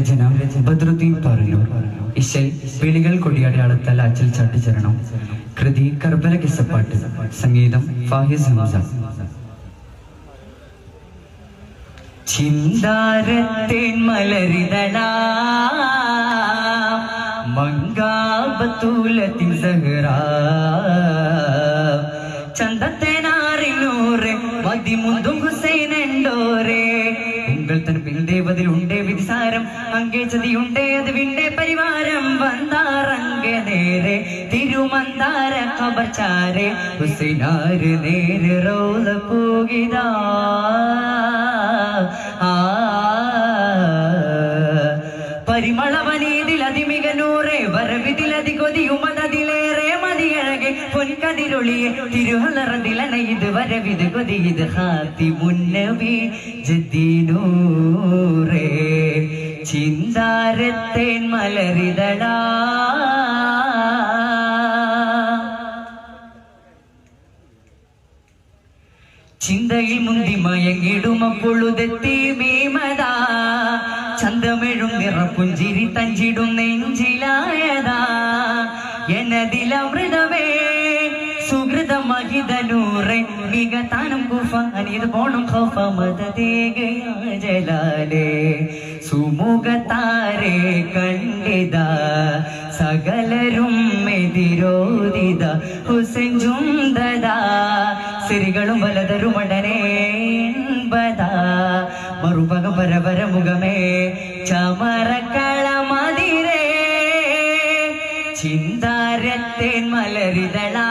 രചന ബദ്രുദ്ദീൻ പറഞ്ഞു. ഇശൈ വിളികൾ കൊടിയടയാളത്താൽ അച്ചൽ ചാട്ടിച്ചരണം. കൃതി കർബല കിസപ്പാട്ട്. സംഗീതം ഫാഹിസ് ഹംസ. ചിന്താരത്തേൻ മലരിതളാ മങ്കാബത്തൂലത്തിൻ സഹറാ. ചന്തത്തേനാറിനൂറ് മതിമുന്തും ഹുസൈൻ എണ്ടോരേ ഉങ്കൾ തൻ പിൽദേവതിൽ ഉണ്ടേ വിധിസാരം. അങ്കേ ചതിയുണ്ടേ അത് വിണ്ടേ പരിവാരം വന്താറങ്കെ നേരെ തിരുമന്താര കബർച്ചാരെ. ഹുസൈനാര് നേരെ റോല പോകിതാ. ആ. പരിമളവനീതിൽ അതിമിക നൂറെ വരവിതിൽ അതി കൊതിയുമതിലേറെ മതിയഴകെ പൊൻകതിരൊളിയെ തിരുഹലറതിലന ഇത് വരവിത് കൊതി ഇത് ഹാത്തി മുന്നവി ജദ്ദീനൂറേ. ചിന്താരത്തേൻ മലരിതടാ. ചിന്തയിൽ മുന്തി മയങ്ങിടും അപ്പൊഴുതെത്തി മീമതാ ചന്തമെഴും നിറപ്പുഞ്ചിരി തഞ്ചിടും നെഞ്ചിലായതാ. എന്നതിലമൃതമേ മഹിതനൂറെ മികത്താനും കുഫാനിത് പോണം ഖൗഫ മദതേകയാ ജലാലേ. സുമുഖത്താരെ കണ്ടിത. സകലരും എതിരോദിത ഹുസൈൻ ചുന്തത സിരികളും വലതരുമടനേ എൺപതാ മറുപക പരപര മുഖമേ. ചമറക്കളമതിരേ ചിന്താരത്തേൻ മലരിതളാ.